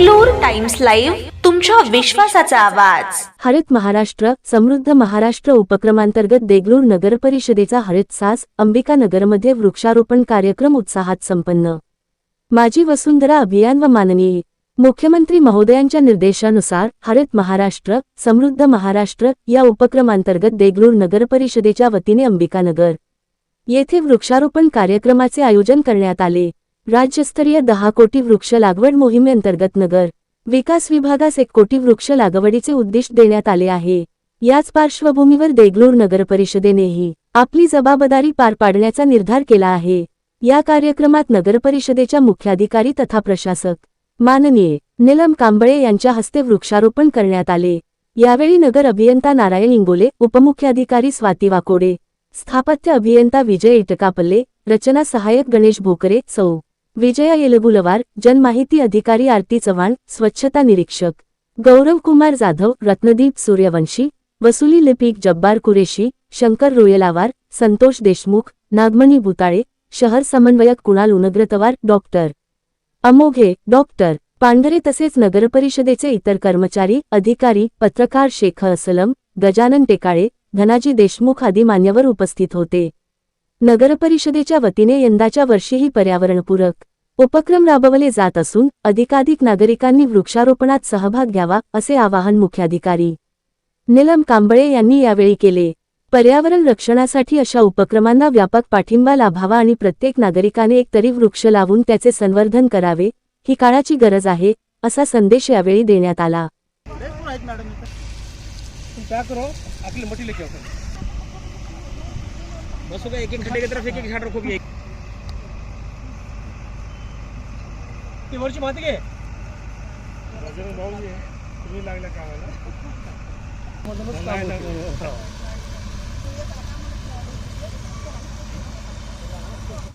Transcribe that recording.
Deglur times live तुमच्या विश्वासाचा आवाज. हरित महाराष्ट्र समृद्ध महाराष्ट्र उपक्रमांतर्गत देगलूर नगर परिषदेचा हरित सास अंबिका नगरमध्ये वृक्षारोपण कार्यक्रम उत्साहात संपन्न. माझी वसुंधरा अभियान व माननीय मुख्यमंत्री महोदयांच्या निर्देशानुसार हरित महाराष्ट्र समृद्ध महाराष्ट्र या उपक्रमांतर्गत देगलूर नगर परिषदेच्या वतीने अंबिकानगर येथे वृक्षारोपण कार्यक्रमाचे आयोजन करण्यात आले. राज्यस्तरीय दहा कोटी वृक्ष लागवड मोहिमेअंतर्गत नगर विकास विभागास एक कोटी वृक्ष लागवडीचे उद्दिष्ट देण्यात आले आहे. याच पार्श्वभूमीवर देगलूर नगर परिषदेनेही आपली जबाबदारी पार पाडण्याचा निर्धार केला आहे. या कार्यक्रमात नगर परिषदेच्या मुख्याधिकारी तथा प्रशासक माननीय निलम कांबळे यांच्या हस्ते वृक्षारोपण करण्यात आले. यावेळी नगर अभियंता नारायण इंगोले उपमुख्याधिकारी स्वाती वाकोडे स्थापत्य अभियंता विजय इटकापल्ले रचना सहाय्यक गणेश भोकरे चौ विजया येलबुलवार जनमाहिती अधिकारी आरती चव्हाण स्वच्छता निरीक्षक. गौरव कुमार जाधव रत्नदीप सूर्यवंशी वसुली लिपिक जब्बार कुरेशी शंकर रोयलावार संतोष देशमुख नागमणी भुताळे शहर समन्वयक कुणाल उनग्रतवार डॉक्टर अमोघे डॉक्टर पांढरे तसेच नगरपरिषदेचे इतर कर्मचारी अधिकारी पत्रकार शेख असलम गजानन टेकाळे धनाजी देशमुख आदी मान्यवर उपस्थित होते. नगरपरिषदेच्या वतीने यंदाच्या वर्षीही पर्यावरणपूरक उपक्रम राबवले जात असून अधिकाधिक नागरिकांनी वृक्षारोपणात सहभाग घ्यावा असे आवाहन मुख्याधिकारी निलम कांबळे यांनी यावेळी केले. पर्यावरण रक्षणासाठी अशा उपक्रमांना व्यापक पाठिंबा लाभावा आणि प्रत्येक नागरिकाने एक तरी वृक्ष लावून त्याचे संवर्धन करावे ही काळाची गरज आहे असा संदेश यावेळी देण्यात आला. एक एक झाड़ एक ती वरची माती घे. तुम्ही लागल्या कामाला.